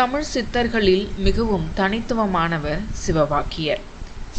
தமிழ் சித்தர்களில் மிகவும் தனித்துவமானவர் சிவவாக்கியர்.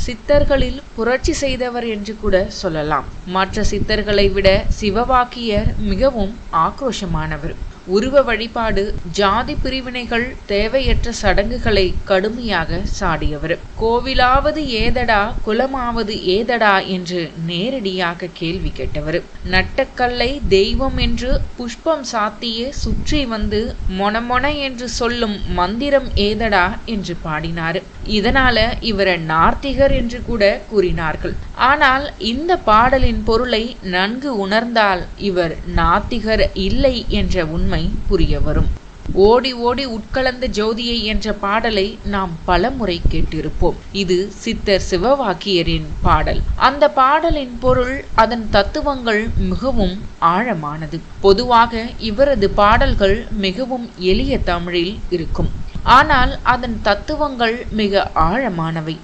சித்தர்களில் புரட்சி செய்தவர் என்று கூட சொல்லலாம். மற்ற சித்தர்களை விட சிவவாக்கியர் மிகவும் ஆக்ரோஷமானவர். உருவ வழிபாடு ஜாதி பிரிவினைகள் தேவையற்ற சடங்குகளை கடுமையாக சாடியவர். கோவிலாவது ஏதடா குலமாவது ஏதடா என்று நேரடியாக கேள்வி கேட்டவர். நட்டக்கல்லை தெய்வம் என்று புஷ்பம் சாத்தியே சுற்றி வந்து மொனமொன என்று சொல்லும் மந்திரம் ஏதடா என்று பாடினார். இதனால இவரை நார்த்திகர் என்று கூட கூறினார்கள். ஆனால் இந்த பாடலின் பொருளை நன்கு உணர்ந்தால் இவர் நாத்திகர் இல்லை என்ற உண்மை புரிய வரும். ஓடி ஓடி உட்கலந்த ஜோதியை என்ற பாடலை நாம் பல முறை கேட்டிருப்போம். இது சித்தர் சிவவாக்கியரின் பாடல். அந்த பாடலின் பொருள் அதன் தத்துவங்கள் மிகவும் ஆழமானது. பொதுவாக இவரது பாடல்கள் மிகவும் எளிய தமிழில் இருக்கும். ஆனால் அதன் தத்துவங்கள் மிக ஆழமானவை.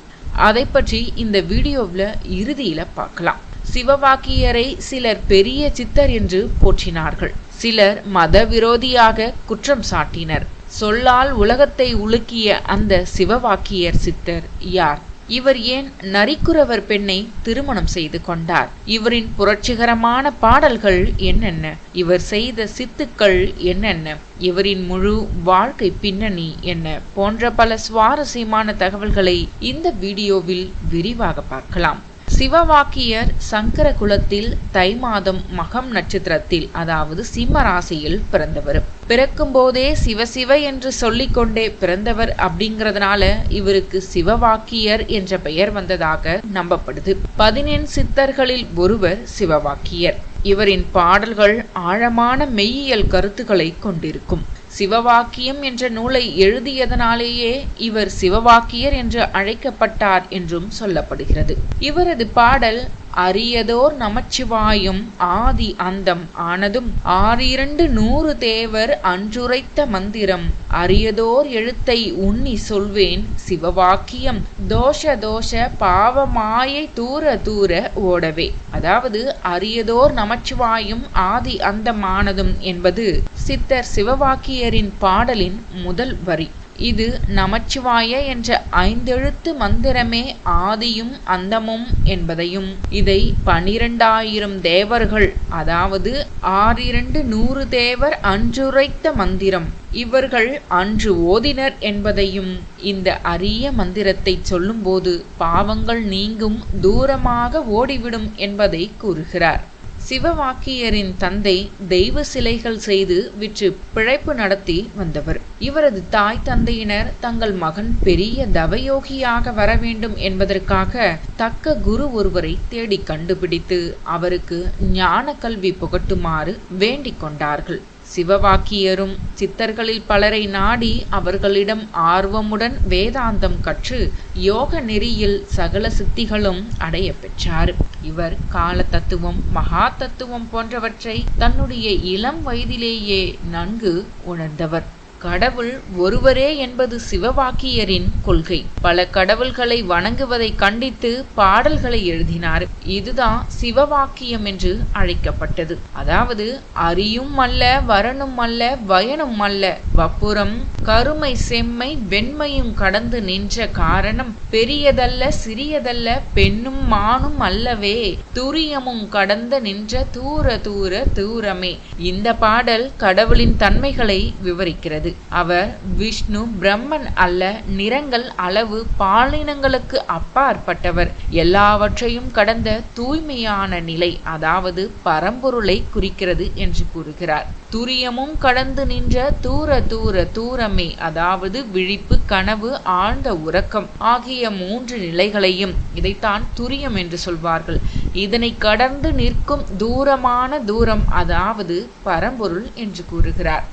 அதை பற்றி இந்த வீடியோவில் இறுதியில பார்க்கலாம். சிவவாக்கியரை சிலர் பெரிய சித்தர் என்று போற்றினார்கள். சிலர் மத விரோதியாக குற்றம் சாட்டினர். சொல்லால் உலகத்தை உலுக்கிய அந்த சிவவாக்கியர் சித்தர் யார்? இவர் ஏன் நரிக்குறவர் பெண்ணை திருமணம் செய்து கொண்டார்? இவரின் புரட்சிகரமான பாடல்கள் என்னென்ன? இவர் செய்த சித்துக்கள் என்னென்ன? இவரின் முழு வாழ்க்கை பின்னணி என்ன? போன்ற பல சுவாரஸ்யமான தகவல்களை இந்த வீடியோவில் விரிவாக பார்க்கலாம். சிவவாக்கியர் சங்கர குலத்தில் தை மாதம் மகம் நட்சத்திரத்தில் அதாவது சிம்ம ராசியில் பிறந்தவர். பிறக்கும் போதே சிவசிவ என்று சொல்லிக்கொண்டே பிறந்தவர் அப்படிங்கறதுனால இவருக்கு சிவவாக்கியர் என்ற பெயர் வந்ததாக நம்பப்படுது. பதினெண் சித்தர்களில் ஒருவர் சிவவாக்கியர். இவரின் பாடல்கள் ஆழமான மெய்யியல் கருத்துக்களை கொண்டிருக்கும். சிவவாக்கியம் என்ற நூலை எழுதியதனாலேயே இவர் சிவவாக்கியர் என்று அழைக்கப்பட்டார் என்றும் சொல்லப்படுகிறது. இவரது பாடல் அரியதோர் நமச்சிவாயும் ஆதி அந்தம் ஆனதும் ஆறிரண்டு நூறு தேவர் அன்றுரைத்த மந்திரம். அரியதோர் எழுத்தை உண்ணி சொல்வேன் சிவவாக்கியம். தோஷ தோஷ பாவமாயை தூர தூர ஓடவே. அதாவது அரியதோர் நமச்சிவாயும் ஆதி அந்தமானதும் என்பது சித்தர் சிவவாக்கியரின் பாடலின் முதல் வரி. இது நமச்சிவாய என்ற ஐந்தெழுத்து மந்திரமே ஆதியும் அந்தமும் என்பதையும். இதை பனிரெண்டாயிரம் தேவர்கள் அதாவது ஆறிரண்டு நூறு தேவர் அன்றுரைத்த மந்திரம். இவர்கள் அன்று ஓதினர் என்பதையும் இந்த அரிய மந்திரத்தை சொல்லும்போது பாவங்கள் நீங்கும் தூரமாக ஓடிவிடும் என்பதை கூறுகிறார். சிவவாக்கியரின் தந்தை தெய்வ சிலைகள் செய்து விற்று பிழைப்பு நடத்தி வந்தவர். இவரது தாய் தந்தையினர் தங்கள் மகன் பெரிய தவயோகியாக வர வேண்டும் என்பதற்காக தக்க குரு ஒருவரை தேடி கண்டுபிடித்து அவருக்கு ஞான கல்வி புகட்டுமாறு வேண்டிக் கொண்டார்கள். சிவவாக்கியரும் சித்தர்களில் பலரை நாடி அவர்களிடம் ஆர்வமுடன் வேதாந்தம் கற்று யோக நெறியில் சகல சித்திகளும் அடைய பெற்றார். இவர் கால தத்துவம் மகா தத்துவம் போன்றவற்றை தன்னுடைய இளம் வயதிலேயே நன்கு உணர்ந்தவர். கடவுள் ஒருவரே என்பது சிவவாக்கியரின் கொள்கை. பல கடவுள்களை வணங்குவதை கண்டித்து பாடல்களை எழுதினார். இதுதான் சிவவாக்கியம் என்று அழைக்கப்பட்டது. அதாவது அரியும் அல்ல வரணும் அல்ல வயனும் அல்ல. வப்புறம் கருமை செம்மை வெண்மையும் கடந்து நின்ற காரணம் பெரியதல்ல சிறியதல்ல பெண்ணும் மானும் அல்லவே. துரியமும் கடந்து நின்ற தூர தூர தூரமே. இந்த பாடல் கடவுளின் தன்மைகளை விவரிக்கிறது. அவர் விஷ்ணு பிரம்மன் அல்ல நிறங்கள் அளவு பாலினங்களுக்கு அப்பாற்பட்டவர். எல்லாவற்றையும் கடந்த தூய்மையான நிலை அதாவது பரம்பொருளை குறிக்கிறது என்று கூறுகிறார். துரியமும் கடந்து நின்ற தூர தூர தூரமே அதாவது விழிப்பு கனவு ஆழ்ந்த உறக்கம் ஆகிய மூன்று நிலைகளையும் இதைத்தான் துரியம் என்று சொல்வார்கள். இதனை கடந்து நிற்கும் தூரமான தூரம் அதாவது பரம்பொருள் என்று கூறுகிறார்.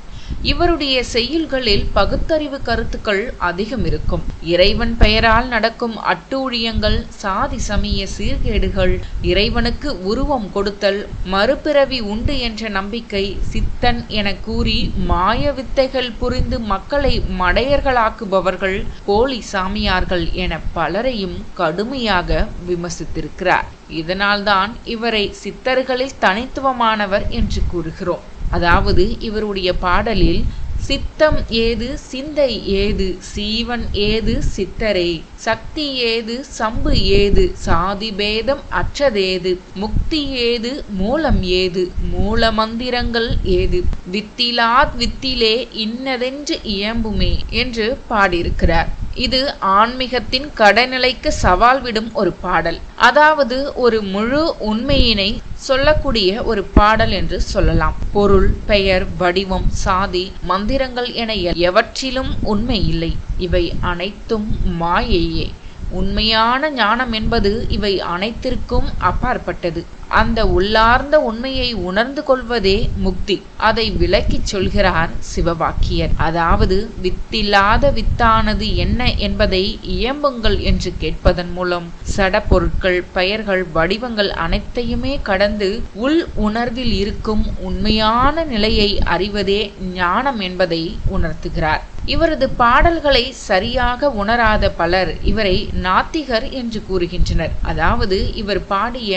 இவருடைய செய்யுள்களில் பகுத்தறிவு கருத்துக்கள் அதிகம் இருக்கும். இறைவன் பெயரால் நடக்கும் அட்டூழியங்கள் சாதி சமய சீர்கேடுகள் இறைவனுக்கு உருவம் கொடுத்தல் மறுபிறவி உண்டு என்ற நம்பிக்கை சித்தன் என கூறி மாய வித்தைகள் புரிந்து மக்களை மடையர்களாக்குபவர்கள் போலி சாமியார்கள் என பலரையும் கடுமையாக விமர்சித்திருக்கிறார். இதனால்தான் இவரை சித்தர்களில் தனித்துவமானவர் என்று கூறுகிறோம். அதாவது இவருடைய பாடலில் சித்தம் ஏது சிந்தை ஏது சீவன் ஏது சித்தரே சக்தி ஏது சம்பு ஏது சாதி பேதம் அற்றதேது முக்தி ஏது மூலம் ஏது மூல மந்திரங்கள் ஏது வித்திலாத் வித்திலே இன்னதென்று இயம்புமே என்று பாடியிருக்கிறார். இது ஆன்மீகத்தின் கடைநிலைக்கு சவால் விடும் ஒரு பாடல். அதாவது ஒரு முழு உண்மையினை சொல்லக்கூடிய ஒரு பாடல் என்று சொல்லலாம். பொருள் பெயர் வடிவம் சாதி மந்திரங்கள் என எவற்றிலும் உண்மை இல்லை. இவை அனைத்தும் மாயையே. உண்மையான ஞானம் என்பது இவை அனைத்திற்கும் அப்பாற்பட்டது. அந்த உள்ளார்ந்த உண்மையை உணர்ந்து கொள்வதே முக்தி. அதை விளக்கிச் சொல்கிறார் சிவவாக்கியர். அதாவது வித்தில்லாத வித்தானது என்ன என்பதை இயம்புங்கள் என்று கேட்பதன் மூலம் சட பொருட்கள் பெயர்கள் வடிவங்கள் அனைத்தையுமே கடந்து உள் உணர்வில் இருக்கும் உண்மையான நிலையை அறிவதே ஞானம் என்பதை உணர்த்துகிறார். இவரது பாடல்களை சரியாக உணராத பலர் இவரை நாத்திகர் என்று கூறுகின்றனர். அதாவது இவர் பாடிய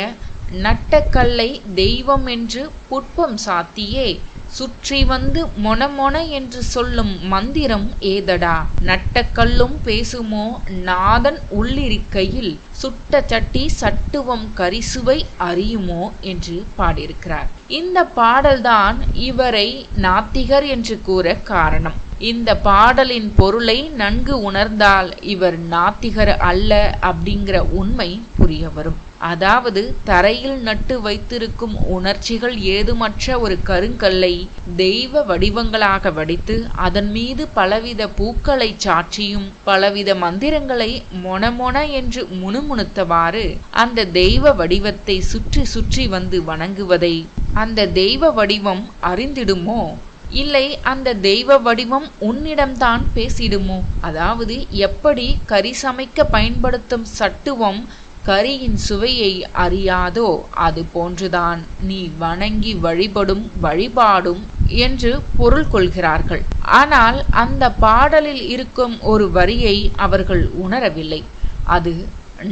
நட்டக்கல்லை தெய்வம் என்று புட்பம் சாத்தியே. சுற்றி வந்து மொனமொன என்று சொல்லும் மந்திரம் ஏதடா? நட்டக்கல்லும் பேசுமோ? நாதன் உள்ளிருக்கையில் சுட்ட சட்டி சட்டுவம் கரிசுவை அறியுமோ? என்று பாடியிருக்கிறார். இந்த பாடல்தான் இவரை நாத்திகர் என்று கூற காரணம். இந்த பாடலின் பொருளை நன்கு உணர்ந்தால் இவர் நாத்திகர் அல்ல அப்படிங்கிற உண்மை புரிய வரும். அதாவது தரையில் நட்டு வைத்திருக்கும் உணர்ச்சிகள் ஏதுமற்ற ஒரு கருங்கல்லை தெய்வ வடிவங்களாக வடித்து அதன் மீது பலவித பூக்களை சாற்றியும் பலவித மந்திரங்களை மொனமொன என்று முணுமுணுத்தவாறு அந்த தெய்வ வடிவத்தை சுற்றி சுற்றி வந்து வணங்குவதை அந்த தெய்வ வடிவம் அறிந்திடுமோ? இல்லை அந்த தெய்வ வடிவம் உன்னிடம்தான் பேசிடுமோ? அதாவது எப்படி கறி சமைக்க பயன்படுத்தும் சட்டுவம் கரியின் சுவையை அறியாதோ அது போன்றுதான். நீ வணங்கி வழிபடும் வழிபாடும் என்று பொருள் கொள்கிறார்கள். ஆனால் அந்த பாடலில் இருக்கும் ஒரு வரியை அவர்கள் உணரவில்லை. அது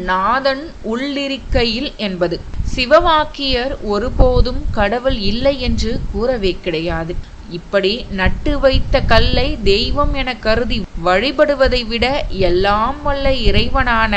நாதன் உள்ளிருக்கையில் என்பது. சிவவாக்கியர் ஒருபோதும் கடவுள் இல்லை என்று கூறவே கிடையாது. இப்படி நட்டு வைத்த கல்லை தெய்வம் என கருதி வழிபடுவதை விட எல்லாம் வல்ல இறைவனான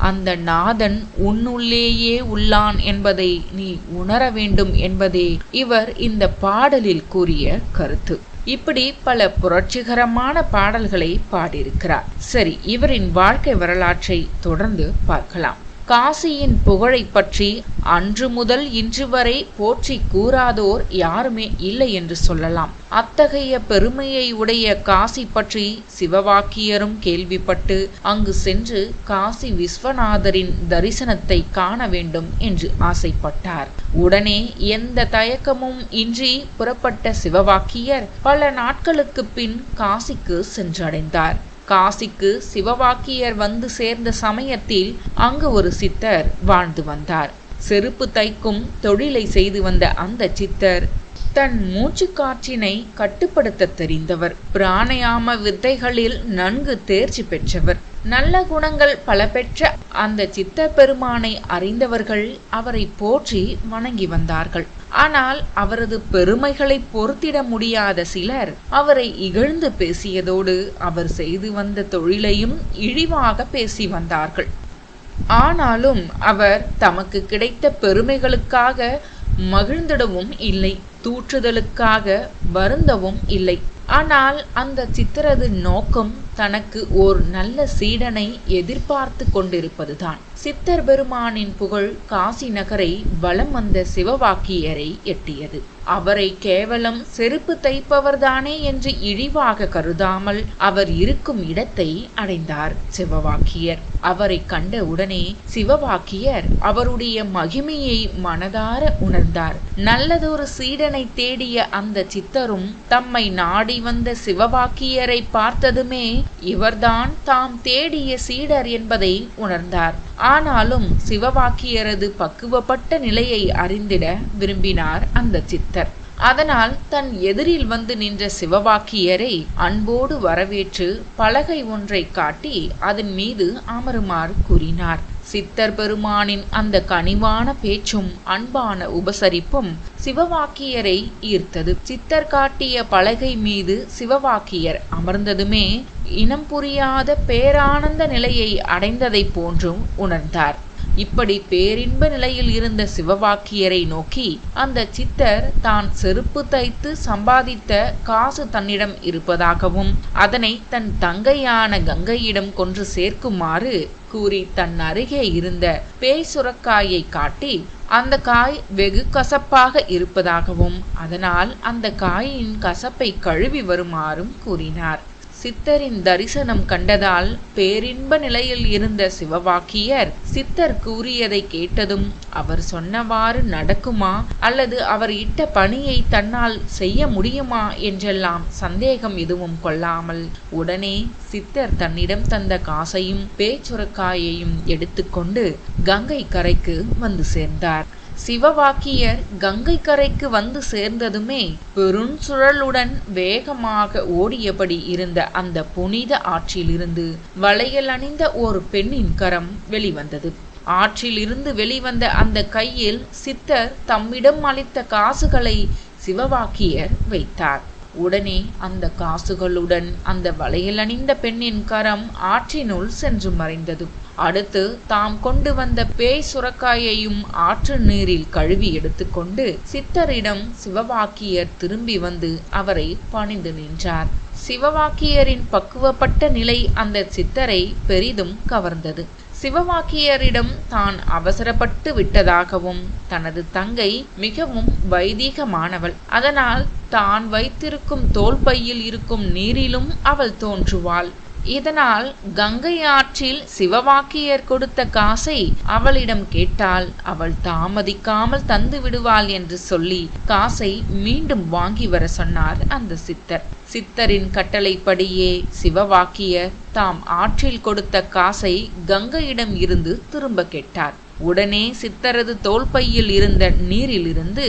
அந்த நாதன் உன்னுள்ளேயே உள்ளான் என்பதை நீ உணர வேண்டும் என்பதே இவர் இந்த பாடலில் கூறிய கருத்து. இப்படி பல புரட்சிகரமான பாடல்களை பாடியிருக்கிறார். சரி இவரின் வாழ்க்கை வரலாற்றை தொடர்ந்து பார்க்கலாம். காசியின் புகழை பற்றி அன்று முதல் இன்று வரை போற்றி கூறாதோர் யாருமே இல்லை என்று சொல்லலாம். அத்தகைய பெருமையை உடைய காசி பற்றி சிவவாக்கியரும் கேள்விப்பட்டு அங்கு சென்று காசி விஸ்வநாதரின் தரிசனத்தை காண வேண்டும் என்று ஆசைப்பட்டார். உடனே எந்த தயக்கமும் இன்றி புறப்பட்ட சிவவாக்கியர் பல நாட்களுக்கு பின் காசிக்கு சென்றடைந்தார். காசிக்கு சிவவாக்கியர் வந்து சேர்ந்த சமயத்தில் அங்கு ஒரு சித்தர் வாழ்ந்து வந்தார். செருப்பு தைக்கும் தொழிலை செய்து வந்த அந்த சித்தர் தன் மூச்சு காற்றினை கட்டுப்படுத்த தெரிந்தவர். பிராணயாம வித்தைகளில் நன்கு தேர்ச்சி பெற்றவர். நல்ல குணங்கள் பல பெற்ற அந்த சித்த பெருமானை அறிந்தவர்கள் அவரை போற்றி வணங்கி வந்தார்கள். ஆனால் அவரது பெருமைகளை பொறுத்திட முடியாத சிலர் அவரை இகழ்ந்து பேசியதோடு அவர் செய்து வந்த தொழிலையும் இழிவாக பேசி வந்தார்கள். ஆனாலும் அவர் தமக்கு கிடைத்த பெருமைகளுக்காக மகிழ்ந்திடவும் இல்லை தூற்றுதலுக்காக வருந்தவும் இல்லை. ஆனால் அந்த சித்திரது நோக்கம் தனக்கு ஓர் நல்ல சீடனை எதிர்பார்த்து கொண்டிருப்பதுதான். சித்தர் பெருமானின் புகழ் காசி நகரை வலம் வந்த சிவவாக்கியரை எட்டியது. அவரை கேவலம் செருப்பு தைப்பவர்தானே என்று இழிவாக கருதாமல் அவர் இருக்கும் இடத்தை அடைந்தார் சிவவாக்கியர். அவரை கண்ட உடனே சிவவாக்கியர் அவருடைய மகிமையை மனதார உணர்ந்தார். நல்லதொரு சீடனை தேடிய அந்த சித்தரும் தம்மை நாடி வந்த சிவவாக்கியரை பார்த்ததுமே இவர்தான் தாம் தேடிய சீடர் என்பதை உணர்ந்தார். ஆனாலும் சிவவாக்கியரது பக்குவப்பட்ட நிலையை அறிந்திட விரும்பினார் அந்த சித்தர். அதனால் தன் எதிரில் வந்து நின்ற சிவவாக்கியரை அன்போடு வரவேற்று பலகை ஒன்றை காட்டி அதன் மீது அமருமாறு கூறினார். சித்தர் பெருமானின் அந்த கனிவான பேச்சும் அன்பான உபசரிப்பும் சிவவாக்கியரை ஈர்த்தது. சித்தர் காட்டிய பலகை மீது சிவவாக்கியர் அமர்ந்ததுமே இனம் புரியாத பேரானந்த நிலையை அடைந்ததைப் போன்றும் உணர்ந்தார். இப்படி பேரின்ப நிலையில் இருந்த சிவவாக்கியரை நோக்கி அந்த சித்தர் தான் செருப்பு தைத்து சம்பாதித்த காசு தன்னிடம் இருப்பதாகவும் அதனை தன் தங்கையான கங்கையிடம் கொன்று சேர்க்குமாறு கூறி தன் அருகே இருந்த பேய் சுரக்காயை காட்டி அந்த காய் வெகு கசப்பாக இருப்பதாகவும் அதனால் அந்த காயின் கசப்பை கழுவி வருமாறும் கூறினார். சித்தரின் தரிசனம் கண்டதால் பேரின்ப நிலையில் இருந்த சிவவாக்கியர் சித்தர் கூறியதை கேட்டதும் அவர் சொன்னவாறு நடக்குமா அல்லது அவர் இட்ட பணியை தன்னால் செய்ய முடியுமா என்றெல்லாம் சந்தேகம் எதுவும் கொள்ளாமல் உடனே சித்தர் தன்னிடம் தந்த காசையும் பேச்சுரக்காயையும் எடுத்துக்கொண்டு கங்கை கரைக்கு வந்து சேர்ந்தார். சிவவாக்கியர் கங்கை கரைக்கு வந்து சேர்ந்ததுமே பெருஞ்சுழலுடன் வேகமாக ஓடியபடி இருந்த அந்த புனித ஆற்றிலிருந்து வளையல் அணிந்த ஒரு பெண்ணின் கரம் வெளிவந்தது. ஆற்றிலிருந்து வெளிவந்த அந்த கையில் சித்தர் தம்மிடம் அளித்த காசுகளை சிவவாக்கியர் வைத்தார். உடனே அந்த காசுகளுடன் அந்த வலையில் அணிந்த பெண்ணின் கரம் ஆற்றினுள் சென்று மறைந்தது. அடுத்து தாம் கொண்டு வந்த பேய் சுரக்காயையும் ஆற்று நீரில் கழுவி எடுத்துக்கொண்டு சித்தரிடம் சிவவாக்கியர் திரும்பி வந்து அவரை பணிந்து நின்றார். சிவவாக்கியரின் பக்குவப்பட்ட நிலை அந்த சித்தரை பெரிதும் கவர்ந்தது. சிவவாக்கியரிடம் தான் அவசரப்பட்டு விட்டதாகவும் தனது தங்கை மிகவும் வைதீகமானவள். அதனால் தான் வைத்திருக்கும் தோல் பையில் இருக்கும் நீரிலும் அவள் தோன்றுவாள். இதனால் கங்கை ஆற்றில் சிவவாக்கியர் கொடுத்த காசை அவளிடம் கேட்டால் அவள் தாமதிக்காமல் தந்து விடுவாள் என்று சொல்லி காசை மீண்டும் வாங்கி வர சொன்னார் அந்த சித்தர். சித்தரின் கட்டளைப்படியே சிவவாக்கியர் தாம் ஆற்றில் கொடுத்த காசை கங்கையிடம் இருந்து திரும்ப கேட்டார். உடனே சித்தரது தோல்பையில் இருந்த நீரிலிருந்து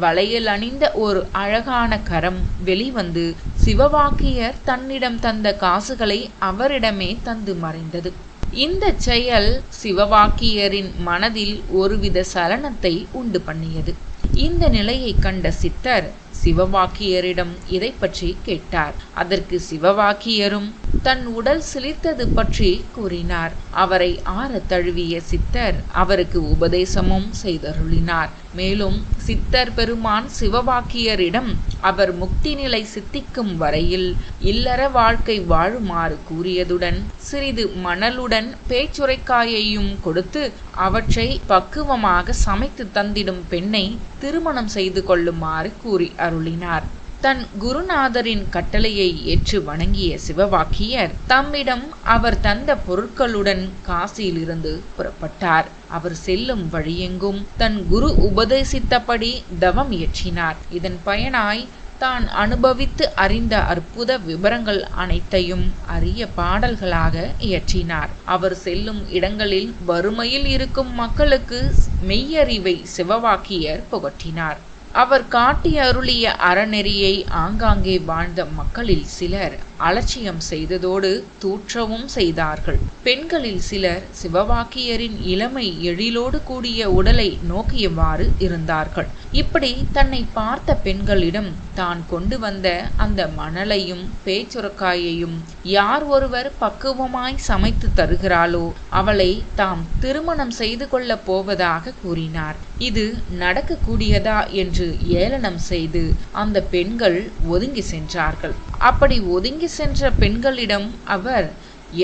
வளையல் அணிந்த ஒரு அழகான கரம் வெளிவந்து சிவவாக்கியர் தன்னிடம் தந்த காசுகளை அவரிடமே தந்து மறைந்தது. இந்த செயல் சிவவாக்கியரின் மனதில் ஒருவித சலனத்தை உண்டு பண்ணியது. இந்த நிலையை கண்ட சித்தர் சிவவாக்கியரிடம் இதை பற்றி கேட்டார். அதற்கு சிவவாக்கியரும் தன் உடல் சிலிர்த்தது பற்றி கூறினார். அவரை ஆற தழுவிய சித்தர் அவருக்கு உபதேசமும் செய்தருளினார். மேலும் சித்தர் பெருமான் சிவவாக்கியரிடம் அவர் முக்தி நிலை சித்திக்கும் வரையில் இல்லற வாழ்க்கை வாழுமாறு கூறியதுடன் சிறிது மணலுடன் பேச்சுரைக்காயையும் கொடுத்து அவற்றை பக்குவமாக சமைத்து தந்திடும் பெண்ணை திருமணம் செய்து கொள்ளுமாறு கூறி அருளினார். தன் குருநாதரின் கட்டளையை ஏற்று வணங்கிய சிவவாக்கியர் தம்மிடம் அவர் தந்த பொருட்களுடன் காசியிலிருந்து புறப்பட்டார். அவர் செல்லும் வழியெங்கும் தன் குரு உபதேசித்தபடி தவம் இயற்றினார். இதன் பயனாய் தான் அனுபவித்து அறிந்த அற்புத விவரங்கள் அனைத்தையும் அரிய பாடல்களாக இயற்றினார். அவர் செல்லும் இடங்களில் வறுமையில் இருக்கும் மக்களுக்கு மெய்யறிவை சிவவாக்கியர் புகட்டினார். அவர் காட்டி அருளிய அறநெறியை ஆங்காங்கே வாழ்ந்த மக்களில் சிலர் அலட்சியம் செய்ததோடு தூற்றவும் செய்தார்கள். பெண்களில் சிலர் சிவவாக்கியரின் இளமை எழிலோடு கூடிய உடலை நோக்கியவாறு இருந்தார்கள். இப்படி தன்னை பார்த்த பெண்களிடம் தான் கொண்டு வந்த அந்த மணலையும் பேச்சுரக்காயையும் யார் ஒருவர் பக்குவமாய் சமைத்து தருகிறாளோ அவளை தாம் திருமணம் செய்து கொள்ளப் போவதாக கூறினார். இது நடக்கக்கூடியதா என்று என்று ஏளனம் செய்து அந்த பெண்கள் ஒதுங்கி சென்றார்கள். அப்படி ஒதுங்கி சென்ற பெண்களிடம் அவர்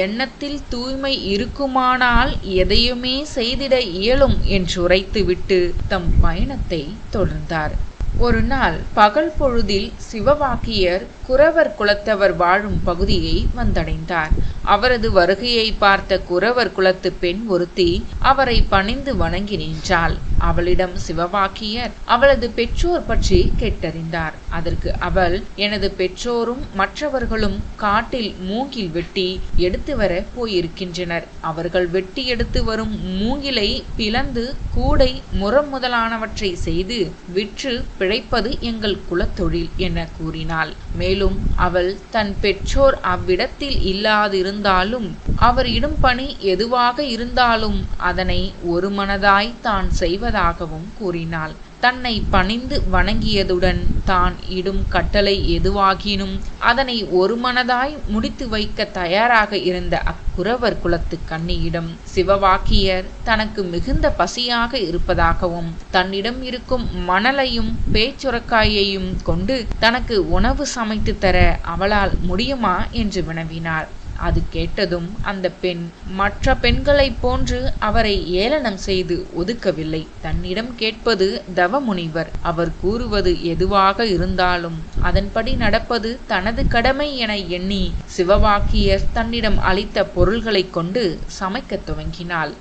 எண்ணத்தில் தூய்மை இருக்குமானால் எதையுமே செய்திட இயலும் என்றுரைத்துவிட்டு தம் பயணத்தை தொடர்ந்தார். ஒரு நாள் பகல் பொழுதில் சிவவாக்கியர் குறவர் குலத்தவர் வாழும் பகுதியை வந்தடைந்தார். அவரது வருகையை பார்த்த குறவர் குலத்து பெண் ஒருத்தி அவரை பணிந்து வணங்கி நின்றாள். அவளிடம் சிவவாக்கியர் அவளது பெற்றோர் பற்றி கேட்டறிந்தார். அதற்கு அவள் எனது பெற்றோரும் மற்றவர்களும் காட்டில் மூங்கில் வெட்டி எடுத்து வர போயிருக்கின்றனர். அவர்கள் வெட்டி எடுத்து வரும் மூங்கிலை பிளந்து கூடை முறம் முதலானவற்றை செய்து விற்று பிழைப்பது எங்கள் குலத்தொழில் என கூறினாள். மேலும் அவள் தன் பெற்றோர் அவ்விடத்தில் இல்லாதிருந்தாலும் அவர் இடும் பணி எதுவாக இருந்தாலும் அதனை ஒரு மனதாய் தான் செய்வதாகவும் கூறினாள். தன்னை பணிந்து வணங்கியதுடன் தான் இடும் கட்டளை எதுவாகினும் அதனை ஒரு மனதாய் முடித்து வைக்க தயாராக இருந்த அக்குறவர் குலத்து கன்னியிடம் சிவவாக்கியர் தனக்கு மிகுந்த பசியாக இருப்பதாகவும் தன்னிடம் இருக்கும் மணலையும் பேச்சுரக்காயையும் கொண்டு தனக்கு உணவு சமைத்து தர அவளால் முடியுமா என்று வினவினார். அது கேட்டதும் அந்த பெண் மற்ற பெண்களைப் போன்று அவரை ஏளனம் செய்து ஒதுக்கவில்லை. தன்னிடம் கேட்பது தவமுனிவர். அவர் கூறுவது எதுவாக இருந்தாலும் அதன்படி நடப்பது தனது கடமை என எண்ணி சிவவாக்கியர் தன்னிடம் அளித்த பொருள்களைக் கொண்டு சமைக்கத் துவங்கினாள்.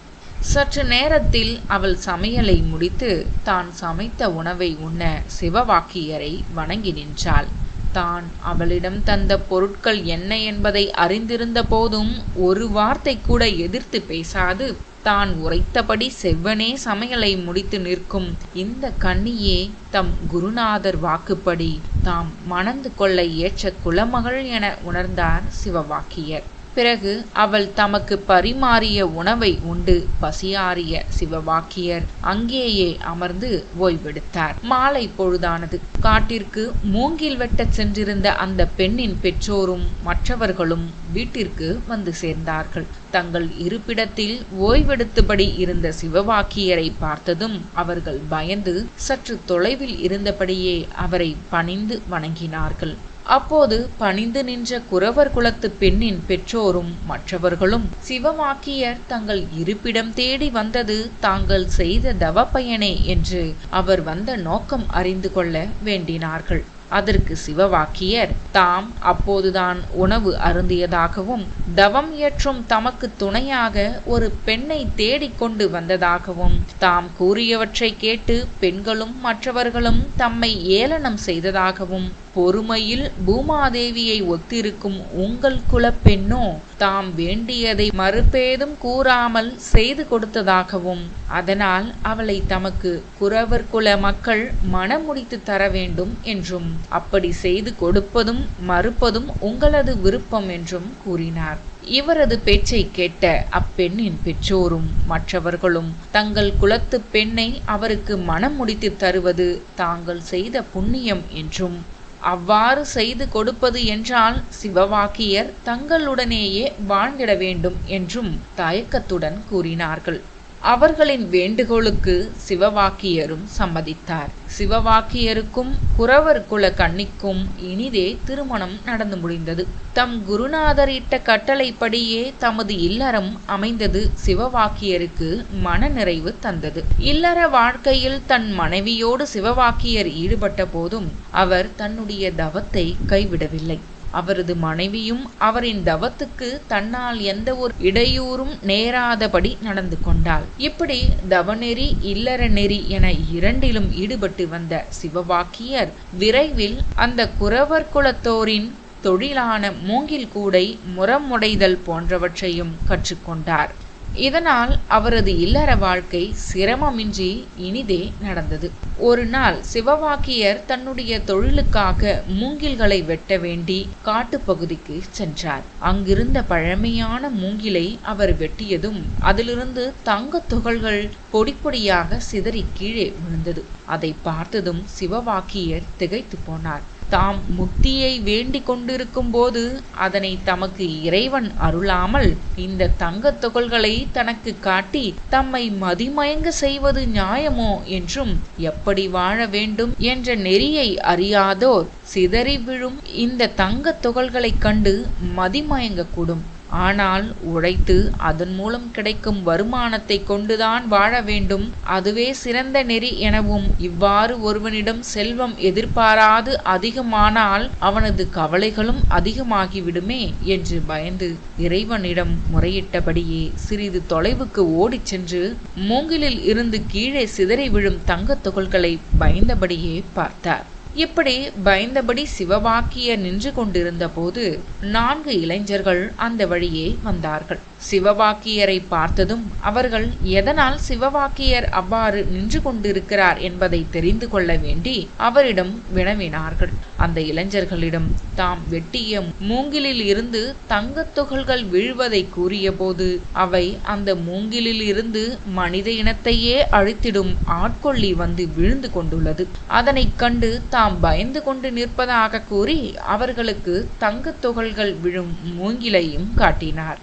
சற்று நேரத்தில் அவள் சமையலை முடித்து தான் சமைத்த உணவை உண்ண சிவவாக்கியரை வணங்கி நின்றாள். தான். அவளிடம் தந்த பொருட்கள் என்ன என்பதை அறிந்திருந்த போதும் ஒரு வார்த்தை கூட எதிர்த்து பேசாது. தான் உரைத்தபடி செவ்வனே சமையலை முடித்து நிற்கும். இந்த கன்னியே தம் குருநாதர் வாக்குப்படி. தாம் மணந்து கொள்ள ஏற்ற குலமகள் என உணர்ந்தார் சிவவாக்கியர். பிறகு அவள் தமக்கு பரிமாறிய உணவை உண்டு. பசியாறிய சிவவாக்கியர் அங்கேயே அமர்ந்து ஓய்வெடுத்தார். மாலை பொழுதானது. காட்டிற்கு மூங்கில் வெட்டச் சென்றிருந்த அந்த பெண்ணின் பெற்றோரும் மற்றவர்களும் வீட்டிற்கு வந்து சேர்ந்தார்கள். தங்கள் இருப்பிடத்தில் ஓய்வெடுத்தபடி இருந்த சிவவாக்கியரை பார்த்ததும் அவர்கள் பயந்து சற்று தொலைவில் இருந்தபடியே அவரை பணிந்து வணங்கினார்கள். அப்போது பணிந்து நின்ற குறவர் குலத்து பெண்ணின் பெற்றோரும் மற்றவர்களும் சிவமாக்கியர் தங்கள் இருப்பிடம் தேடி வந்தது தாங்கள் செய்த தவப்பயனே என்று அவர் வந்த நோக்கம் அறிந்து கொள்ள வேண்டினார்கள். அதற்கு சிவவாக்கியர் தாம் அப்போதுதான் உணவு அருந்தியதாகவும் தவம் இயற்றும் தமக்கு துணையாக ஒரு பெண்ணை தேடிக்கொண்டு வந்ததாகவும் தாம் கூறியவற்றை கேட்டு பெண்களும் மற்றவர்களும் தம்மை ஏளனம் செய்ததாகவும் பொறுமையில் பூமாதேவியை ஒத்திருக்கும் உங்கள் குலப்பெண்ணோ தாம் வேண்டியதை மறுபேதும் கூறாமல் செய்து கொடுத்ததாகவும் அதனால் அவளை தமக்கு குறவர் குல மக்கள் மனமுடித்து தர வேண்டும் என்றும் அப்படி செய்து கொடுப்பதும் மறுப்பதும் உங்களது விருப்பம் என்றும் கூறினார். இவரது பேச்சை கேட்ட அப்பெண்ணின் பெற்றோரும் மற்றவர்களும் தங்கள் குலத்து பெண்ணை அவருக்கு மனம் முடித்து தருவது தாங்கள் செய்த புண்ணியம் என்றும் அவ்வாறு செய்து கொடுப்பது என்றால் சிவவாக்கியர் தங்களுடனேயே வாழ்ந்திட வேண்டும் என்றும் தயக்கத்துடன் கூறினார்கள். அவர்களின் வேண்டுகோளுக்கு சிவவாக்கியரும் சம்மதித்தார். சிவவாக்கியருக்கும் குறவர் குல கன்னிக்கும் இனிதே திருமணம் நடந்து முடிந்தது. தம் குருநாதர் இட்ட கட்டளைப்படியே தமது இல்லறம் அமைந்தது சிவவாக்கியருக்கு மன நிறைவு தந்தது. இல்லற வாழ்க்கையில் தன் மனைவியோடு சிவவாக்கியர் ஈடுபட்ட போதும் அவர் தன்னுடைய தவத்தை கைவிடவில்லை. அவரது மனைவியும் அவரின் தவத்துக்கு தன்னால் எந்த ஒரு இடையூறும் நேராதபடி நடந்து கொண்டாள். இப்படி தவநெறி இல்லற நெறி என இரண்டிலும் ஈடுபட்டு வந்த சிவவாக்கியர் விரைவில் அந்த குறவர் குலத்தோரின் தொழிலான மூங்கில் கூடை முரமுடைதல் போன்றவற்றையும் கற்றுக்கொண்டார். இதனால் அவரது இல்லற வாழ்க்கை சிரமமின்றி இனிதே நடந்தது. ஒரு நாள் சிவவாக்கியர் தன்னுடைய தொழிலுக்காக மூங்கில்களை வெட்ட வேண்டி காட்டுப்பகுதிக்கு சென்றார். அங்கிருந்த பழமையான மூங்கிலை அவர் வெட்டியதும் அதிலிருந்து தங்கத் துகள்கள் பொடி பொடியாக சிதறி கீழே விழுந்தது. அதை பார்த்ததும் சிவவாக்கியர் திகைத்து போனார். தாம் முக்தியை வேண்டிக் கொண்டிருக்கும் போது அதனை தமக்கு இறைவன் அருளாமல் இந்த தங்கத் துகள்களை தனக்கு காட்டி தம்மை மதிமயங்க செய்வது நியாயமோ என்றும் எப்படி வாழ வேண்டும் என்ற நெறியை அறியாதோர் சிதறி விழும் இந்த தங்கத் துகள்களைக் கண்டு மதிமயங்கக்கூடும். ஆனால் உழைத்து அதன் மூலம் கிடைக்கும் வருமானத்தை கொண்டுதான் வாழ வேண்டும். அதுவே சிறந்த நெறி எனவும் இவ்வாறு ஒருவனிடம் செல்வம் எதிர்பாராது அதிகமானால் அவனது கவலைகளும் அதிகமாகிவிடுமே என்று பயந்து இறைவனிடம் முறையிட்டபடியே சிறிது தொலைவுக்கு ஓடிச் சென்று மூங்கிலில் இருந்து கீழே சிதறி விழும் தங்கத் துகள்களை பயந்தபடியே பார்த்தார். இப்படி பயந்தபடி சிவவாக்கியர் நின்று கொண்டிருந்த போது நான்கு இளைஞர்கள் அந்த வழியே வந்தார்கள். சிவவாக்கியரை பார்த்ததும் அவர்கள் எதனால் சிவவாக்கியர் அவ்வாறு நின்று கொண்டிருக்கிறார் என்பதை தெரிந்து கொள்ள வேண்டி அவரிடம் வினவினார்கள். அந்த இளைஞர்களிடம் தாம் வெட்டிய மூங்கிலில் இருந்து தங்கத் துகள்கள் வீழ்வதை கூறியபோது அவை அந்த மூங்கிலில் இருந்து மனித இனத்தையே அழித்திடும் ஆட்கொள்ளி வந்து விழுந்து கொண்டுள்ளது. அதனைக் கண்டு தாம் பயந்து கொண்டு நிற்பதாக கூறி அவர்களுக்கு தங்கத் துகள்கள் விழும் மூங்கிலையும் காட்டினார்.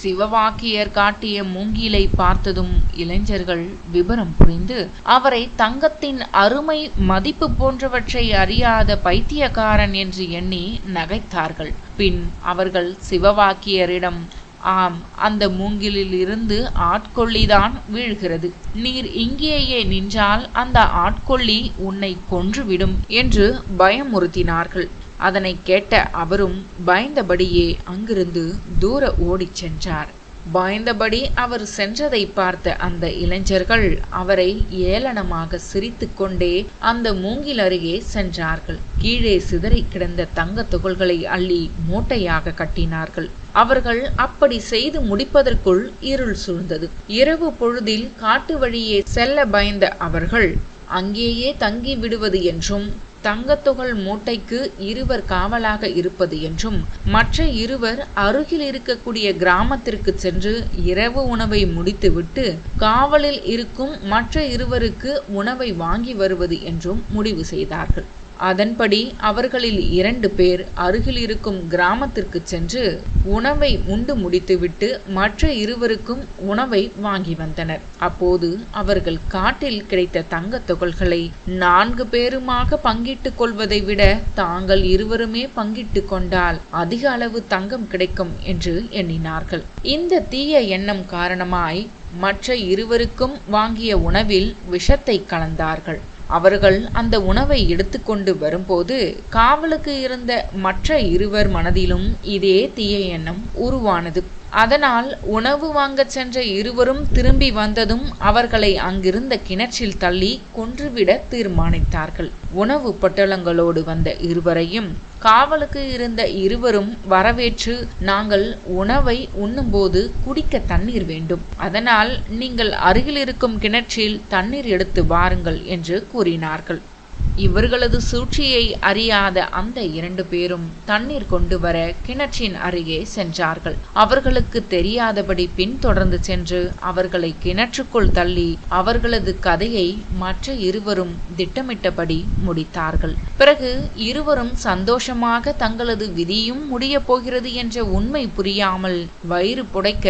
சிவவாக்கியர் காட்டிய மூங்கிலை பார்த்ததும் இளைஞர்கள் விபரம் புரிந்து அவரை தங்கத்தின் அருமை மதிப்பு போன்றவற்றை அறியாத பைத்தியக்காரன் என்று எண்ணி நகைத்தார்கள். பின் அவர்கள் சிவவாக்கியரிடம் ஆம் அந்த மூங்கிலில் இருந்து ஆட்கொள்ளிதான் வீழ்கிறது. நீர் இங்கேயே நின்றால் அந்த ஆட்கொள்ளி உன்னை கொன்றுவிடும் என்று பயமுறுத்தினார்கள். அதனை கேட்ட அவரும் பயந்தபடியே அங்கிருந்து தூர ஓடிச் சென்றார். பயந்தபடி அவர் சென்றதை பார்த்த அந்த இளைஞர்கள் அவரை ஏளனமாக சிரித்து கொண்டே அந்த மூங்கில் அருகே சென்றார்கள். கீழே சிதறி கிடந்த தங்க துகள்களை அள்ளி மூட்டையாக கட்டினார்கள். அவர்கள் அப்படி செய்து முடிப்பதற்குள் இருள் சூழ்ந்தது. இரவு பொழுதில் காட்டு வழியே செல்ல பயந்த அவர்கள் அங்கேயே தங்கி விடுவது என்றும் தங்கத்துகள் மூட்டைக்கு இருவர் காவலாக இருப்பது என்றும் மற்ற இருவர் அருகில் இருக்கக்கூடிய கிராமத்திற்கு சென்று இரவு உணவை முடித்துவிட்டு காவலில் இருக்கும் மற்ற இருவருக்கு உணவை வாங்கி வருவது என்றும் முடிவு செய்தார்கள். அதன்படி அவர்களில் இரண்டு பேர் அருகில் இருக்கும் கிராமத்திற்கு சென்று உணவை உண்டு முடித்துவிட்டு மற்ற இருவருக்கும் உணவை வாங்கி வந்தனர். அப்போது அவர்கள் காட்டில் கிடைத்த தங்க துகள்களை நான்கு பேருமாக பங்கிட்டுக் கொள்வதை விட தாங்கள் இருவருமே பங்கிட்டு கொண்டால் அதிக அளவு தங்கம் கிடைக்கும் என்று எண்ணினார்கள். இந்த தீய எண்ணம் காரணமாய் மற்ற இருவருக்கும் வாங்கிய உணவில் விஷத்தை கலந்தார்கள். அவர்கள் அந்த உணவை எடுத்துக்கொண்டு வரும்போது காவலுக்கு இருந்த மற்ற இருவர் மனதிலும் இதே தீய எண்ணம் உருவானது. அதனால் உணவு வாங்கச் சென்ற இருவரும் திரும்பி வந்ததும் அவர்களை அங்கிருந்த கிணற்றில் தள்ளி கொன்றுவிட தீர்மானித்தார்கள். உணவு பொட்டலங்களோடு வந்த இருவரையும் காவலுக்கு இருந்த இருவரும் வரவேற்று நாங்கள் உணவை உண்ணும்போது குடிக்க தண்ணீர் வேண்டும். அதனால் நீங்கள் அருகில் இருக்கும் கிணற்றில் தண்ணீர் எடுத்து வாருங்கள் என்று கூறினார்கள். இவர்களது சூழ்ச்சியை அறியாத அந்த இரண்டு பேரும் தண்ணீர் கொண்டு வர கிணற்றின் அருகே சென்றார்கள். அவர்களுக்கு தெரியாதபடி பின்தொடர்ந்து சென்று அவர்களை கிணற்றுக்குள் தள்ளி அவர்களது கதையை மற்ற இருவரும் திட்டமிட்டபடி முடித்தார்கள். பிறகு இருவரும் சந்தோஷமாக தங்களது விதியும் முடியப் போகிறது என்ற உண்மை புரியாமல் வயிறு புடைக்க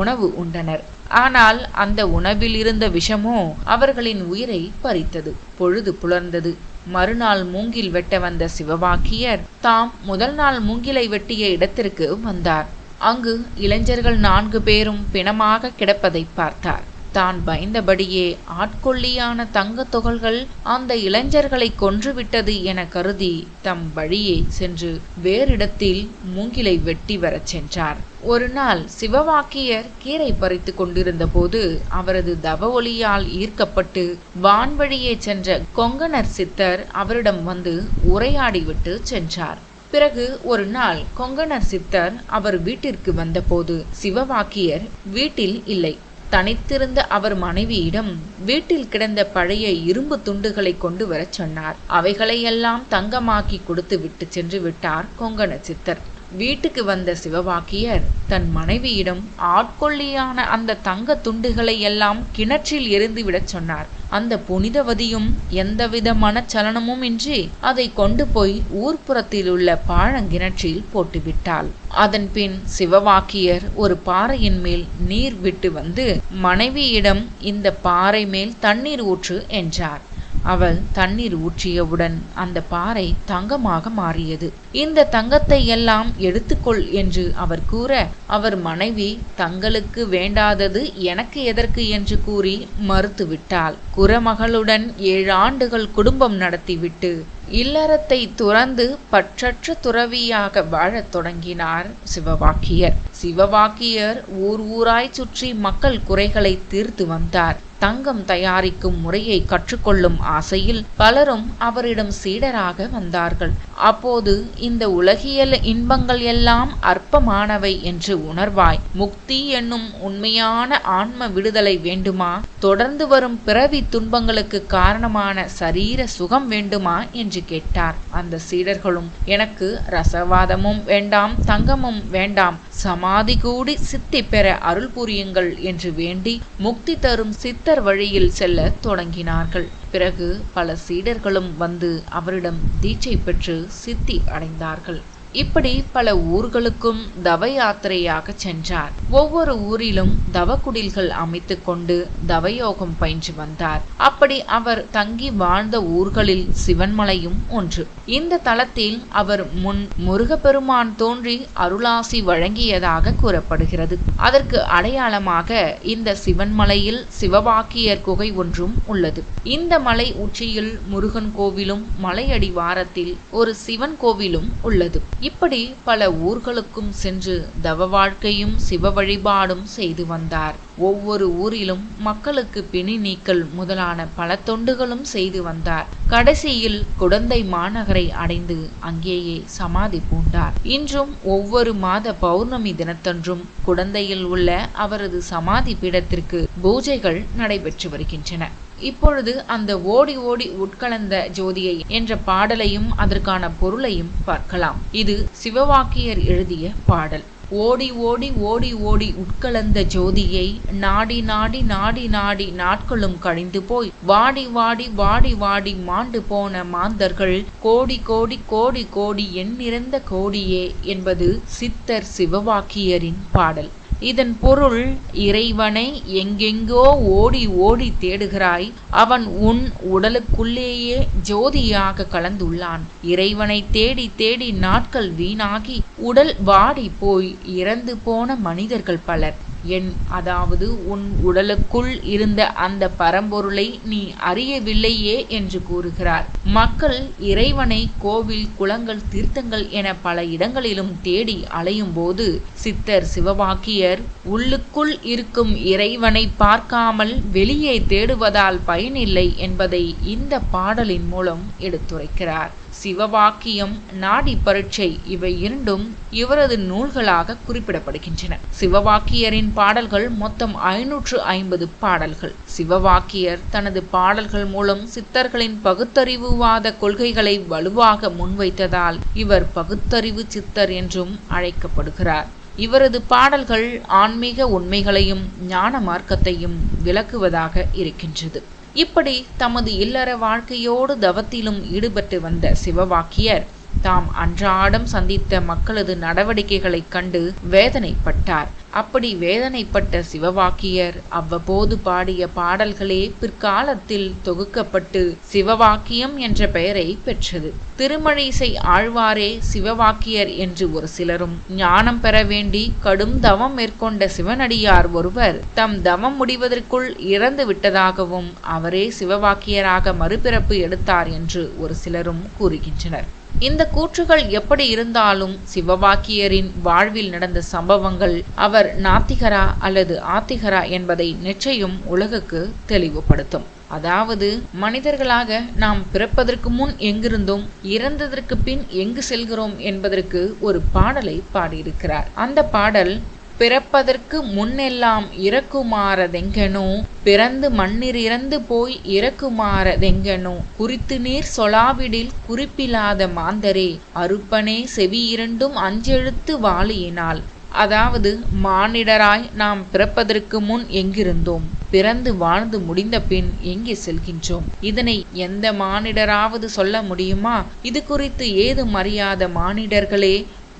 உணவு உண்டனர். ஆனால் அந்த உணவில் இருந்த விஷமோ அவர்களின் உயிரை பறித்தது பொழுது புலர்ந்தது. மறுநாள் மூங்கில் வெட்ட வந்த சிவவாக்கியர் தாம் முதல் நாள் மூங்கிலை வெட்டிய இடத்திற்கு வந்தார். அங்கு இளைஞர்கள் நான்கு பேரும் பிணமாக கிடப்பதை பார்த்தார். தான் பயந்தபடியே ஆட்கொள்ளியான தங்கத் துகள்கள் அந்த இளைஞர்களை கொன்றுவிட்டது என கருதி தம் வழியே சென்று வேறிடத்தில் மூங்கிலை வெட்டி வரச் சென்றார். ஒரு நாள் சிவவாக்கியர் கீரை பறித்து கொண்டிருந்த போது அவரது தவ ஒளியால் ஈர்க்கப்பட்டு வான்வழியே சென்ற கொங்கணர் சித்தர் அவரிடம் வந்து உரையாடிவிட்டு சென்றார். பிறகு ஒரு நாள் கொங்கணர் சித்தர் அவர் வீட்டிற்கு வந்தபோது சிவவாக்கியர் வீட்டில் இல்லை. தனித்திருந்த அவர் மனைவியிடம் வீட்டில் கிடந்த பழைய இரும்பு துண்டுகளை கொண்டு வரச் சொன்னார். அவைகளையெல்லாம் தங்கமாக்கி கொடுத்து விட்டு சென்று விட்டார் கொங்கண சித்தர். வீட்டுக்கு வந்த சிவவாக்கியர் தன் மனைவியிடம் ஆட்கொள்ளியான அந்த தங்க துண்டுகளை எல்லாம் கிணற்றில் எரிந்துவிடச் சொன்னார். அந்த புனிதவதியும் எந்தவித மனச்சலனமும் இன்றி அதை கொண்டு போய் ஊர்ப்புறத்தில் உள்ள பாழங்கிணற்றில் போட்டுவிட்டாள். அதன் பின் சிவவாக்கியர் ஒரு பாறையின் மேல் நீர் விட்டு வந்து மனைவியிடம் இந்த பாறை மேல் தண்ணீர் ஊற்று என்றார். அவள் தண்ணீர் ஊற்றியவுடன் அந்த பாறை தங்கமாக மாறியது. இந்த தங்கத்தை எல்லாம் எடுத்துக்கொள் என்று அவர் கூற அவர் மனைவி தங்களுக்கு வேண்டாதது எனக்கு எதற்கு? என்று கூறி மறுத்துவிட்டாள். குரமகளுடன் ஏழு ஆண்டுகள் குடும்பம் நடத்திவிட்டு இல்லறத்தை துறந்து பற்றற்ற துறவியாக வாழத் தொடங்கினார் சிவவாக்கியர். சிவவாக்கியர் ஊர் ஊராய் சுற்றி மக்கள் குறைகளை தீர்த்து வந்தார். தங்கம் தயாரிக்கும் முறையை கற்றுக்கொள்ளும் ஆசையில் பலரும் அவரிடம் சீடராக வந்தார்கள். அப்போது இந்த உலகியல் இன்பங்கள் எல்லாம் அற்பமானவை என்று உணர்வாய். முக்தி என்னும் உண்மையான ஆன்ம விடுதலை வேண்டுமா? தொடர்ந்து வரும் பிறவி துன்பங்களுக்கு காரணமான சரீர சுகம் வேண்டுமா? என்று கேட்டார். அந்த சீடர்களும் எனக்கு ரசவாதமும் வேண்டாம் தங்கமும் வேண்டாம் சமா கூடி சித்தி பெற அருள் புரியுங்கள் என்று வேண்டி முக்தி தரும் சித்தர் வழியில் செல்ல தொடங்கினார்கள். பிறகு பல சீடர்களும் வந்து அவரிடம் தீட்சை பெற்று சித்தி அடைந்தார்கள். இப்படி பல ஊர்களுக்கும் தவ யாத்திரையாக சென்றார். ஒவ்வொரு ஊரிலும் தவக்குடில்கள் அமைத்து கொண்டு தவயோகம் பயின்று வந்தார். அப்படி அவர் தங்கி வாழ்ந்த ஊர்களில் சிவன்மலையும் ஒன்று. இந்த தலத்தில் அவர் முன் முருகப்பெருமான் தோன்றி அருளாசி வழங்கியதாக கூறப்படுகிறது. அதற்கு அடையாளமாக இந்த சிவன்மலையில் சிவவாக்கியர் குகை ஒன்றும் உள்ளது. இந்த மலை உச்சியில் முருகன் கோவிலும் மலையடிவாரத்தில் ஒரு சிவன் கோவிலும் உள்ளது. இப்படி பல ஊர்களுக்கும் சென்று தவ வாழ்க்கையும் சிவ வழிபாடும் செய்து வந்தார். ஒவ்வொரு ஊரிலும் மக்களுக்கு பிணி நீக்கல் முதலான பல தொண்டுகளும் செய்து வந்தார். கடைசியில் குடந்தை மாநகரை அடைந்து அங்கேயே சமாதி பூண்டார். இன்றும் ஒவ்வொரு மாத பௌர்ணமி தினத்தன்றும் குடந்தையில் உள்ள அவரது சமாதி பீடத்திற்கு பூஜைகள் நடைபெற்று வருகின்றன. இப்பொழுது அந்த ஓடி ஓடி உட்கலந்த ஜோதியை என்ற பாடலையும் அதற்கான பொருளையும் பார்க்கலாம். இது சிவவாக்கியர் எழுதிய பாடல். ஓடி ஓடி ஓடி ஓடி உட்கலந்த ஜோதியை நாடி நாடி நாடி நாடி நாட்களும் கழிந்து போய் வாடி வாடி வாடி வாடி மாண்டு போன மாந்தர்கள் கோடி கோடி கோடி கோடி எண்ணிறந்த கோடியே என்பது சித்தர் சிவவாக்கியரின் பாடல். இதன் பொருள் இறைவனை எங்கெங்கோ ஓடி ஓடி தேடுகிறாய். அவன் உன் உடலுக்குள்ளேயே ஜோதியாக கலந்துள்ளான். இறைவனை தேடி தேடி நாட்கள் வீணாகி உடல் வாடி போய் இறந்து போன மனிதர்கள் பலர். என் அதாவது உன் உடலுக்குள் இருந்த அந்த பரம்பொருளை நீ அறியவில்லையே என்று கூறுகிறார். மக்கள் இறைவனை கோவில் குளங்கள் தீர்த்தங்கள் என பல இடங்களிலும் தேடி அலையும் போது சித்தர் சிவவாக்கியர் உள்ளுக்குள் இருக்கும் இறைவனை பார்க்காமல் வெளியே தேடுவதால் பயனில்லை என்பதை இந்த பாடலின் மூலம் எடுத்துரைக்கிறார். சிவவாக்கியம் நாடி பரீட்சை இவை இரண்டும் இவரது நூல்களாக குறிப்பிடப்படுகின்றன. சிவவாக்கியரின் பாடல்கள் மொத்தம் ஐநூற்று ஐம்பது பாடல்கள். சிவவாக்கியர் தனது பாடல்கள் மூலம் சித்தர்களின் பகுத்தறிவுவாத கொள்கைகளை வலுவாக முன்வைத்ததால் இவர் பகுத்தறிவு சித்தர் என்றும் அழைக்கப்படுகிறார். இவரது பாடல்கள் ஆன்மீக உண்மைகளையும் ஞான மார்க்கத்தையும் விளக்குவதாக இருக்கின்றது. இப்படி தமது இல்லற வாழ்க்கையோடு தவத்திலும் ஈடுபட்டு வந்த சிவவாக்கியர் தாம் அன்றாடம் சந்தித்த மக்களது நடவடிக்கைகளைக் கண்டு வேதனைப்பட்டார். அப்படி வேதனைப்பட்ட சிவவாக்கியர் அவ்வப்போது பாடிய பாடல்களே பிற்காலத்தில் தொகுக்கப்பட்டு சிவவாக்கியம் என்ற பெயரை பெற்றது. திருமழிசை ஆழ்வாரே சிவவாக்கியர் என்று ஒரு சிலரும் ஞானம் பெற வேண்டி கடும் தவம் மேற்கொண்ட சிவனடியார் ஒருவர் தம் தவம் முடிவதற்குள் இறந்து விட்டதாகவும் அவரே சிவவாக்கியராக மறுபிறப்பு எடுத்தார் என்று ஒரு சிலரும் கூறுகின்றனர். இந்த கூற்றுகள் எப்படி இருந்தாலும் சிவவாக்கியரின் வாழ்வில் நடந்த சம்பவங்கள் அவர் நாத்திகரா அல்லது ஆத்திகரா என்பதை நிச்சயம் உலகுக்கு தெளிவுபடுத்தும். அதாவது மனிதர்களாக நாம் பிறப்பதற்கு முன் எங்கிருந்தோம் இறந்ததற்கு பின் எங்கு செல்கிறோம் என்பதற்கு ஒரு பாடலை பாடியிருக்கிறார். அந்த பாடல் பிறப்பதற்கு முன்னெல்லாம் இறக்குமாறதெங்கனோ பிறந்து மண்ணிர் இறந்து போய் இறக்குமாறதெங்கனோ குறித்து நீர் சொலாவிடில் குறிப்பிலாத மாந்தரே அருப்பனே செவி இரண்டும் அஞ்செழுத்து வாளியினால் அதாவது மானிடராய் நாம் பிறப்பதற்கு முன் எங்கிருந்தோம்? பிறந்து வாழ்ந்து முடிந்த பின் எங்கே செல்கின்றோம்? இதனை எந்த மானிடராவது சொல்ல முடியுமா? இது குறித்து ஏதும் அறியாத மானிடர்களே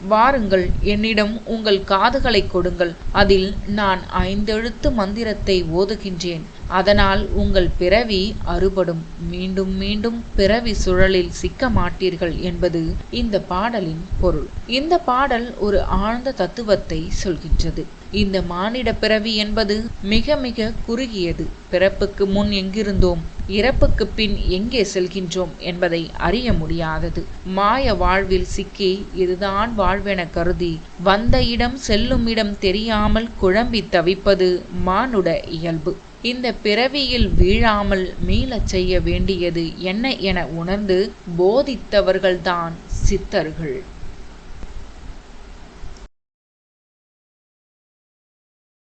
வாருங்கள் என்னிடம் உங்கள் காதுகளை கொடுங்கள். அதில் நான் ஐந்தெழுத்து மந்திரத்தை ஓதுகின்றேன். அதனால் உங்கள் பிறவி அறுபடும். மீண்டும் மீண்டும் பிறவி சுழலில் சிக்க மாட்டீர்கள் என்பது இந்த பாடலின் பொருள். இந்த பாடல் ஒரு ஆழ்ந்த தத்துவத்தை சொல்கின்றது. இந்த மானிட பிறவி என்பது மிக மிக குறுகியது. பிறப்புக்கு முன் எங்கிருந்தோம்? இறப்புக்கு பின் எங்கே செல்கின்றோம் என்பதை அறிய முடியாதது. மாய வாழ்வில் சிக்கி இதுதான் வாழ்வென கருதி வந்த இடம் செல்லும் இடம் தெரியாமல் குழம்பி தவிப்பது மானுட இயல்பு. இந்த பிறவியில் வீழாமல் மீளச் செய்ய வேண்டியது என்ன என உணர்ந்து போதித்தவர்கள்தான் சித்தர்கள்.